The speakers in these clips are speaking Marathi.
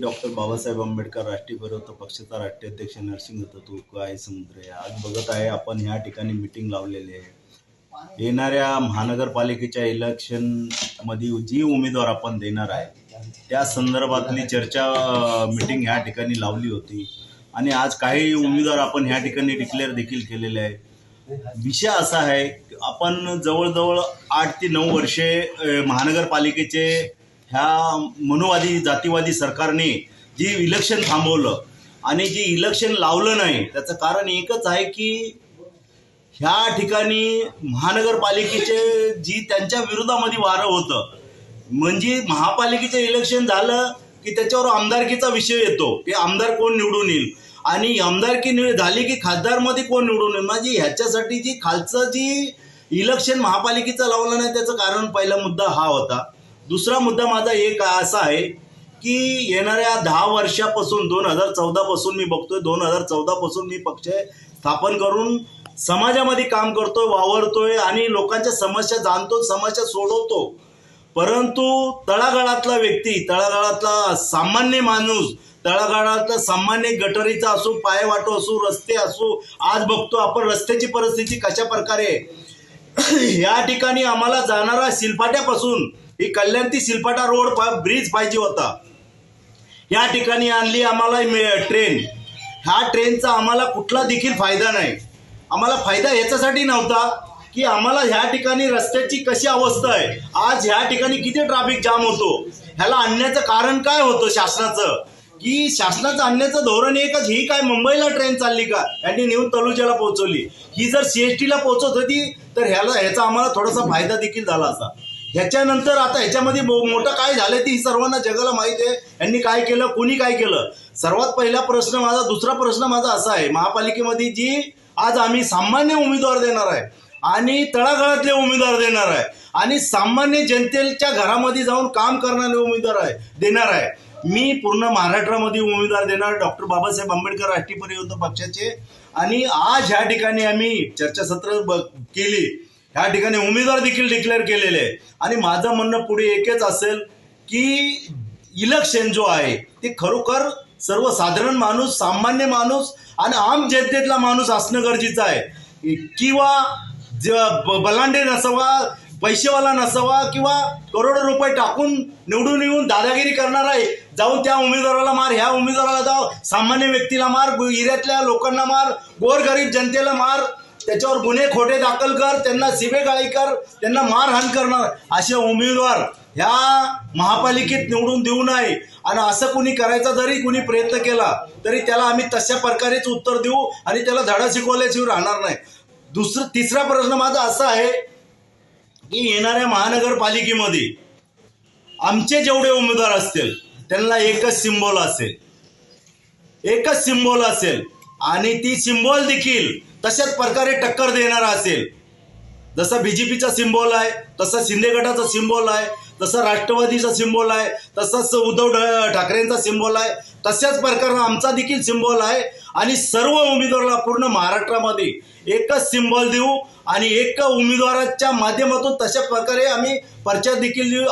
डॉक्टर बाबासाहेब आंबेडकर राष्ट्रीय विरोध पक्षाचा राष्ट्रीय अध्यक्ष नरसिंह तू आहे समुद्र आज बघत आहे आपण ह्या ठिकाणी मिटिंग लावलेली आहे. येणाऱ्या महानगरपालिकेच्या इलेक्शनमध्ये जी उमेदवार आपण देणार आहे त्या संदर्भातली चर्चा मिटिंग ह्या ठिकाणी लावली होती. आणि आज काही उमेदवार आपण ह्या ठिकाणी डिक्लेअर देखील केलेले आहे विषय असा आहे की आपण जवळजवळ आठ ते नऊ वर्षे महानगरपालिकेचे ह्या मनुवादी जातीवादी सरकारने जी इलेक्शन थांबवलं आणि जे इलेक्शन लावलं नाही त्याचं कारण एकच आहे की ह्या ठिकाणी महानगरपालिकेचे जी त्यांच्या विरोधामध्ये वारं होतं म्हणजे महापालिकेचं इलेक्शन झालं की त्याच्यावर आमदारकीचा विषय येतो की आमदार कोण निवडून येईल? आणि आमदारकी निव- झाली की खासदारमध्ये कोण निवडून येईल? म्हणजे ह्याच्यासाठी जी खालचं जी इलेक्शन महापालिकेचं लावलं नाही त्याचं कारण पहिला मुद्दा हा होता. दुसरा मुद्दा माझा एक असा आहे की येणाऱ्या दहा वर्षापासून दोन हजार चौदापासून मी बघतोय दोन हजार चौदापासून मी पक्ष स्थापन करून समाजामध्ये काम करतोय वावरतोय आणि लोकांच्या समस्या जाणतो समस्या सोडवतो परंतु तळागाळातला व्यक्ती तळागाळातला सामान्य माणूस तळागाळातला सामान्य गटरीचा असो पायवाटो असो रस्ते असो आज बघतो आपण रस्त्याची परिस्थिती कशा प्रकारे आहे. या ठिकाणी आम्हाला जाणारा शिलपाट्यापासून ही कल्याण ती शिलपाटा रोड पा- ब्रिज पाहिजे होता. या ठिकाणी आणली आम्हाला ट्रेन ह्या ट्रेनचा आम्हाला कुठला देखील फायदा नाही. आम्हाला फायदा याच्यासाठी नव्हता की आम्हाला ह्या ठिकाणी रस्त्याची कशी अवस्था आहे. आज ह्या ठिकाणी किती ट्रॅफिक जाम होतो? ह्याला आणण्याचं कारण काय होतं शासनाचं? की शासनाचं आणण्याचं धोरण एकच ही काय मुंबईला ट्रेन चालली का? यांनी नेऊन तलुजाला पोहोचवली. ही जर सीएसटीला पोहोचत होती तर ह्याला ह्याचा आम्हाला थोडासा फायदा देखील झाला असता ह्याच्यानंतर आता ह्याच्यामध्ये मोठं काय झालं ती सर्वांना जगाला माहिती आहे. यांनी काय केलं कोणी काय केलं? सर्वात पहिला प्रश्न माझा दुसरा प्रश्न माझा असा आहे. महापालिकेमध्ये जी आज आम्ही सामान्य उमेदवार देणार आहे आणि तळागाळातले उमेदवार देणार आहे आणि सामान्य जनतेच्या घरामध्ये जाऊन काम करणारे उमेदवार आहे देणार आहे. मी पूर्ण महाराष्ट्रामध्ये उमेदवार देणार. डॉक्टर बाबासाहेब आंबेडकर राष्ट्रीय परिवर्तन पक्षाचे. आणि आज ह्या ठिकाणी आम्ही चर्चासत्र ब- केली. ह्या ठिकाणी उमेदवार देखील डिक्लेअर केलेले आहे आणि माझं म्हणणं पुढे एकच असेल की इलेक्शन जो आहे ते खरोखर सर्वसाधारण माणूस सामान्य माणूस आणि आम जनतेतला माणूस असणं गरजेचं आहे. किंवा ज ब- बलांडे नसावा पैसेवाला नसावा किंवा करोडो रुपये टाकून निवडून येऊन दादागिरी करणार आहे जाऊन त्या उमेदवाराला मार ह्या उमेदवाराला जाव सामान्य व्यक्तीला मार गु- लोकांना मार गोरगरीब जनतेला मार त्याच्यावर गुन्हे खोटे दाखल कर त्यांना शिवेगाळी कर त्यांना मारहाण करणार असे उमेदवार ह्या महापालिकेत निवडून देऊ नये. आणि असं कुणी करायचा जरी कुणी प्रयत्न केला तरी त्याला आम्ही तशा प्रकारेच उत्तर देऊ आणि त्याला धडा शिकवल्याशिवाय राहणार नाही. दुसरं तिसरा प्रश्न माझा असा आहे की येणाऱ्या महानगरपालिकेमध्ये आमचे जेवढे उमेदवार असतील त्यांना एकच सिम्बॉल असेल. एकच सिम्बॉल असेल. आणि ती सिम्बॉल देखील तशाच प्रकारे टक्कर देणारा असेल. जसा बीजेपीचा सिम्बॉल आहे तसा शिंदे गटाचा सिम्बॉल आहे जसं राष्ट्रवादीचा सिम्बॉल आहे तसंच उद्धव ठाकरेंचा सिम्बॉल आहे तशाच प्रकारे आमचा देखील सिम्बॉल आहे. आणि सर्व उमेदवाराला पूर्ण महाराष्ट्रामध्ये एकच सिम्बॉल देऊ आणि एक उमेदवाराच्या माध्यमातून तशा प्रकारे आम्ही प्रचार देखील देऊ-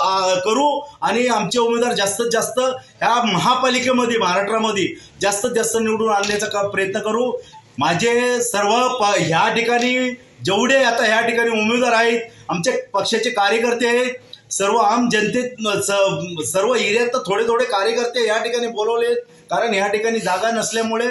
करू. आणि आमचे उमेदवार जास्तीत जास्त ह्या महापालिकेमध्ये महाराष्ट्रामध्ये जास्तीत जास्त निवडून आणण्याचा का प्रयत्न करू. माझे सर्व प ह्या ठिकाणी जेवढे आता ह्या ठिकाणी उमेदवार आहेत आमचे पक्षाचे कार्यकर्ते आहेत सर्व आम जनतेत स- सर्व एरियात थोडे थोडे कार्यकर्ते या ठिकाणी बोलवले कारण ह्या ठिकाणी जागा नसल्यामुळे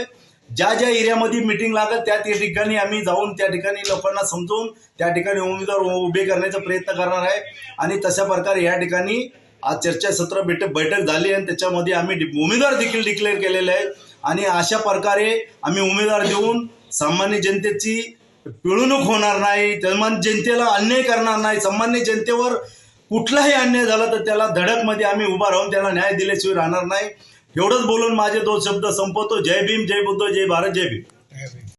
ज्या ज्या एरियामध्ये मिटिंग लागत त्या त्या ठिकाणी आम्ही जाऊन त्या ठिकाणी लोकांना समजून त्या ठिकाणी उमेदवार उभे करण्याचा प्रयत्न करणार आहे. आणि तशा प्रकारे या ठिकाणी आज चर्चासत्र बैठक बैठक झाली आणि त्याच्यामध्ये आम्ही उमेदवार देखील डिक्लेअर केलेले आहेत. आणि अशा प्रकारे आम्ही उमेदवार देऊन सामान्य जनतेची पिळवणूक होणार नाही. जनतेला अन्याय करणार नाही. सामान्य जनतेवर कुठलाही अन्याय झाला तर त्याला धडकमध्ये आम्ही उभा राहून त्याला न्याय दिल्याशिवाय राहणार नाही. एवढंच बोलून माझे दोन शब्द संपवतो. जय भीम जय बुद्ध जय भारत जय भीम.